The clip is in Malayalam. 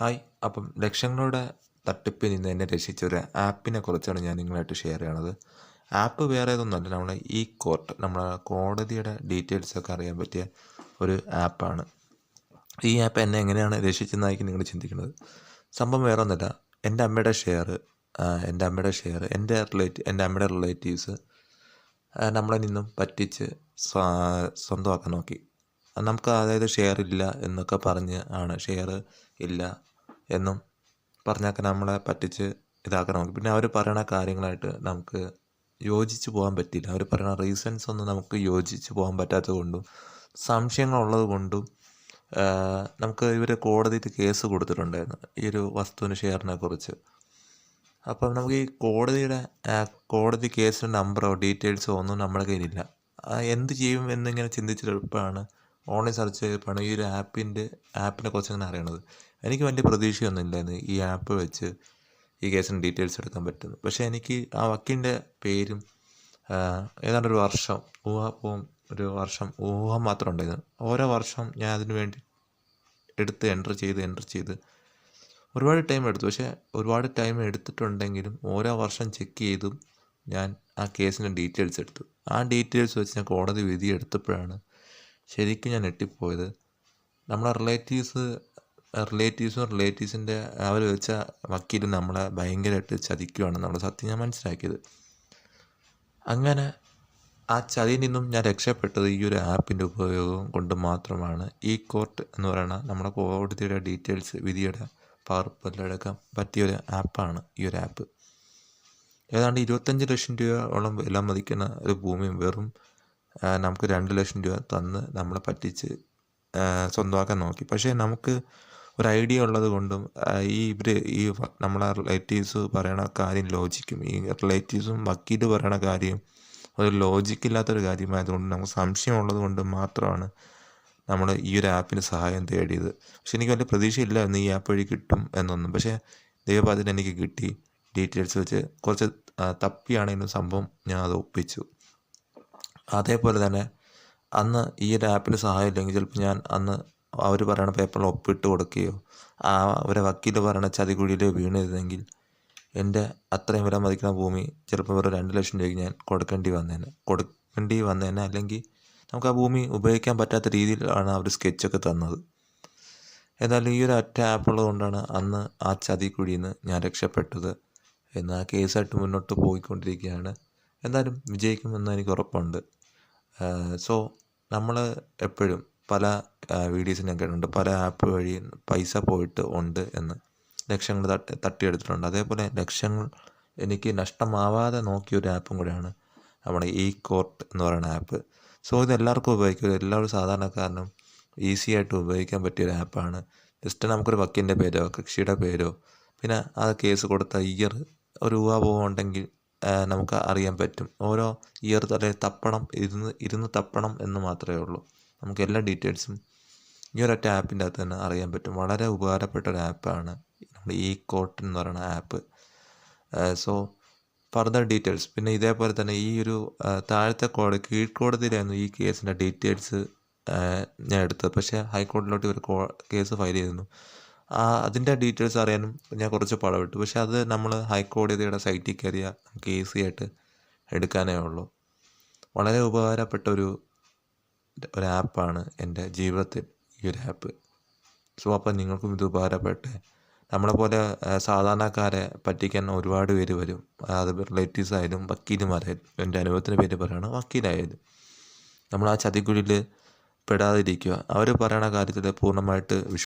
ഹായ്. അപ്പം ലക്ഷങ്ങളുടെ തട്ടിപ്പിൽ നിന്ന് എന്നെ രക്ഷിച്ച ഒരു ആപ്പിനെ കുറിച്ചാണ് ഞാൻ നിങ്ങളായിട്ട് ഷെയർ ചെയ്യണത്. ആപ്പ് വേറെ ഏതൊന്നുമല്ല നമ്മുടെ ഈ കോർട്ട് നമ്മുടെ കോടതിയുടെ ഡീറ്റെയിൽസ് ഒക്കെ അറിയാൻ പറ്റിയ ഒരു ആപ്പാണ്. ഈ ആപ്പ് എന്നെ എങ്ങനെയാണ് രക്ഷിച്ചതെന്നായിരിക്കും നിങ്ങൾ ചിന്തിക്കുന്നത്? സംഭവം വേറെ ഒന്നുമില്ല. എന്റെ അമ്മയുടെ ഷെയർ എന്റെ അമ്മയുടെ ഷെയർ എന്റെ റിലേറ്റീവ് എന്റെ അമ്മയുടെ റിലേറ്റീവ്സ് നമ്മളെ നിന്നും പറ്റിച്ച് സ്വ- സ്വന്തമാക്കാൻ നോക്കി. നമുക്ക് അതായത് ഷെയർ ഇല്ല എന്നൊക്കെ പറഞ്ഞ് ആണ് ഷെയർ ഇല്ല എന്നും പറഞ്ഞൊക്കെ നമ്മളെ പറ്റിച്ച് ഇതാക്കാൻ നോക്കി പിന്നെ അവർ പറയണ കാര്യങ്ങളായിട്ട് നമുക്ക് യോജിച്ച് പോകാൻ പറ്റില്ല അവർ പറയണ റീസൺസ് ഒന്നും നമുക്ക് യോജിച്ച് പോകാൻ പറ്റാത്തത് കൊണ്ടും സംശയങ്ങളുള്ളത് കൊണ്ടും നമുക്ക് ഇവർ കോടതിയിൽ കേസ് കൊടുത്തിട്ടുണ്ടായിരുന്നു ഈ ഒരു വസ്തുവിന് ഷെയറിനെ കുറിച്ച്. അപ്പം നമുക്ക് ഈ കോടതിയുടെ കോടതി കേസിന്റെ നമ്പറോ ഡീറ്റെയിൽസോ ഒന്നും നമ്മുടെ കയ്യിലില്ല. എന്ത് ചെയ്യും എന്നിങ്ങനെ ചിന്തിച്ചെടുപ്പോഴാണ് ഓൺലൈൻ സെർച്ച് ചെയ്തപ്പോഴാണ് ഈ ഒരു ആപ്പിന്റെ ആപ്പിനെ കുറിച്ച് അങ്ങനെ അറിയണത്. എനിക്ക് വലിയ പ്രതീക്ഷയൊന്നും ഇല്ലായിരുന്നു ഈ ആപ്പ് വെച്ച് ഈ കേസിന് ഡീറ്റെയിൽസ് എടുക്കാൻ പറ്റുന്നു പക്ഷേ എനിക്ക് ആ വക്കീലിന്റെ പേരും ഏതാണ്ട് ഒരു വർഷം ഊഹാപ്പവും ഒരു വർഷം ഊഹം മാത്രം ഉണ്ടായിരുന്നു. ഓരോ വർഷം ഞാൻ അതിന് വേണ്ടി എടുത്ത് എന്റർ ചെയ്ത് എന്റർ ചെയ്ത് ഒരുപാട് ടൈം എടുത്തു. പക്ഷേ ഒരുപാട് ടൈം എടുത്തിട്ടുണ്ടെങ്കിലും ഓരോ വർഷം ചെക്ക് ചെയ്തും ഞാൻ ആ കേസിന്റെ ഡീറ്റെയിൽസ് എടുത്തു. ആ ഡീറ്റെയിൽസ് വെച്ച് ഞാൻ കോടതി വിധി എടുത്തപ്പോഴാണ് ശരിക്കും ഞാൻ ഞെട്ടിപ്പോയത്. നമ്മളെ റിലേറ്റീവ്സ് റിലേറ്റീവ്സും റിലേറ്റീവ്സിന്റെ അവർ വെച്ച വക്കീൽ നമ്മളെ ഭയങ്കരമായിട്ട് നമ്മൾ സത്യം ഞാൻ മനസ്സിലാക്കിയത്. അങ്ങനെ ആ ചതിയിൽ നിന്നും ഞാൻ രക്ഷപ്പെട്ടത് ഈ ഒരു ആപ്പിന്റെ ഉപയോഗം കൊണ്ട് മാത്രമാണ്. ഈ കോർട്ട് എന്ന് പറയുന്ന നമ്മുടെ കോടതിയുടെ ഡീറ്റെയിൽസ് വിധിയുടെ പകർപ്പെല്ലാം പറ്റിയ ഒരു ആപ്പാണ് ഈ ഒരു ആപ്പ് ഏതാണ്ട് ഇരുപത്തഞ്ച് ലക്ഷം രൂപയോളം വില മതിക്കുന്ന ഒരു ഭൂമിയും വെറും നമുക്ക് രണ്ട് ലക്ഷം രൂപ തന്ന് നമ്മളെ പറ്റിച്ച് സ്വന്തമാക്കാൻ നോക്കി. പക്ഷേ നമുക്ക് ഒരു ഐഡിയ ഉള്ളത് കൊണ്ടും ഈ ഇവർ ഈ നമ്മളെ റിലേറ്റീവ്സ് പറയണ കാര്യം ലോജിക്കും ഈ റിലേറ്റീവ്സും വക്കീൽ പറയണ കാര്യം ഒരു ലോജിക്കില്ലാത്തൊരു കാര്യമായതുകൊണ്ട് നമുക്ക് സംശയമുള്ളത് കൊണ്ട് മാത്രമാണ് നമ്മൾ ഈ ഒരു ആപ്പിന് സഹായം തേടിയത്. പക്ഷെ എനിക്ക് വലിയ പ്രതീക്ഷയില്ലായിരുന്നു ഈ ആപ്പ് വഴി കിട്ടും എന്നൊന്നും. പക്ഷേ ദൈവപാതിന് എനിക്ക് കിട്ടി. ഡീറ്റെയിൽസ് വെച്ച് കുറച്ച് തപ്പിയാണെങ്കിലും സംഭവം ഞാൻ അത് ഒപ്പിച്ചു. അതേപോലെ തന്നെ അന്ന് ഈ ഒരു ആപ്പിന് സഹായം ഇല്ലെങ്കിൽ ചിലപ്പോൾ ഞാൻ അന്ന് അവർ പറയണ പേപ്പറിൽ ഒപ്പിട്ട് കൊടുക്കുകയോ ആ അവരെ വക്കീൽ പറയണ ചതികുഴിയിൽ വീണിരുന്നെങ്കിൽ എന്റെ അത്രയും വില മതിക്കുന്ന ഭൂമി ചിലപ്പോൾ വെറും രണ്ട് ലക്ഷം രൂപയ്ക്ക് ഞാൻ കൊടുക്കേണ്ടി വന്നേനെ. കൊടുക്കേണ്ടി വന്നേനെ അല്ലെങ്കിൽ നമുക്ക് ആ ഭൂമി ഉപയോഗിക്കാൻ പറ്റാത്ത രീതിയിലാണ് അവർ സ്കെച്ചൊക്കെ തന്നത്. എന്നാലും ഈ ഒരു ഒറ്റ ആപ്പുള്ളത് കൊണ്ടാണ് അന്ന് ആ ചതിക്കുഴിയിൽ നിന്ന് ഞാൻ രക്ഷപ്പെട്ടത് എന്നാൽ കേസായിട്ട് മുന്നോട്ട് പോയിക്കൊണ്ടിരിക്കുകയാണ്. എന്തായാലും വിജയിക്കുമെന്ന് എനിക്ക് ഉറപ്പുണ്ട്. സോ നമ്മൾ എപ്പോഴും പല വീഡിയോസിനെ കേട്ടിട്ടുണ്ട് പല ആപ്പ് വഴി പൈസ പോയിട്ട് ഉണ്ട് എന്ന് ലക്ഷങ്ങൾ തട്ടി തട്ടിയെടുത്തിട്ടുണ്ട്. അതേപോലെ ലക്ഷങ്ങൾ എനിക്ക് നഷ്ടമാവാതെ നോക്കിയ ഒരു ആപ്പും കൂടെയാണ് നമ്മുടെ ഇ കോർട്ട് എന്ന് പറയുന്ന ആപ്പ്. സോ ഇത് എല്ലാവർക്കും ഉപയോഗിക്കും. എല്ലാവരും സാധാരണക്കാരനും ഈസി ആയിട്ട് ഉപയോഗിക്കാൻ പറ്റിയ ഒരു ആപ്പാണ് ജസ്റ്റ് നമുക്കൊരു വക്കീലിന്റെ പേരോ കൃഷിയുടെ പേരോ പിന്നെ ആ കേസ് കൊടുത്ത ഇയർ ഒരു രൂപ ആ, നമുക്ക് അറിയാൻ പറ്റും. ഓരോ ഇയർ അല്ലെങ്കിൽ തപ്പണം ഇരുന്ന് ഇരുന്ന് തപ്പണം എന്ന് മാത്രമേ ഉള്ളൂ. നമുക്ക് എല്ലാ ഡീറ്റെയിൽസും ഈ ഒരൊറ്റ ആപ്പിന്റെ അകത്ത് തന്നെ അറിയാൻ പറ്റും. വളരെ ഉപകാരപ്പെട്ട ഒരു ആപ്പാണ് നമ്മുടെ ഈ കോട്ട് എന്ന് പറയുന്ന ആപ്പ് സോ ഫർദർ ഡീറ്റെയിൽസ് പിന്നെ ഇതേപോലെ തന്നെ ഈ ഒരു താഴത്തെ കോടതി കീഴ്ക്കോടതിയിലായിരുന്നു ഈ കേസിന്റെ ഡീറ്റെയിൽസ് ഞാൻ എടുത്തത്. പക്ഷേ ഹൈക്കോടതിയിലോട്ട് ഒരു കേസ് ഫയൽ ചെയ്തിരുന്നു. അതിന്റെ ഡീറ്റെയിൽസ് അറിയാനും ഞാൻ കുറച്ച് പാടുപെട്ടു. പക്ഷേ അത് നമ്മൾ ഹൈക്കോടതിയുടെ സൈറ്റിൽ കയറിയാൽ നമുക്ക് ഈസി ആയിട്ട് എടുക്കാനേ ഉള്ളൂ. വളരെ ഉപകാരപ്പെട്ട ഒരു ഒരു ആപ്പാണ് എന്റെ ജീവിതത്തിൽ ഈ ഒരു ആപ്പ് സോ അപ്പം നിങ്ങൾക്കും ഇത് ഉപകാരപ്പെട്ടെ. നമ്മളെ പോലെ സാധാരണക്കാരെ പറ്റിക്കാൻ ഒരുപാട് പേര് വരും. അത് റിലേറ്റീവ്സ് ആയാലും വക്കീലുമാരായാലും എന്റെ അനുഭവത്തിന്റെ പേര് പറയുകയാണ് വക്കീലായാലും. നമ്മൾ ആ ചതിക്കുഴിയിൽ പെടാതിരിക്കുക. അവർ പറയണ കാര്യത്തിൽ പൂർണമായിട്ട്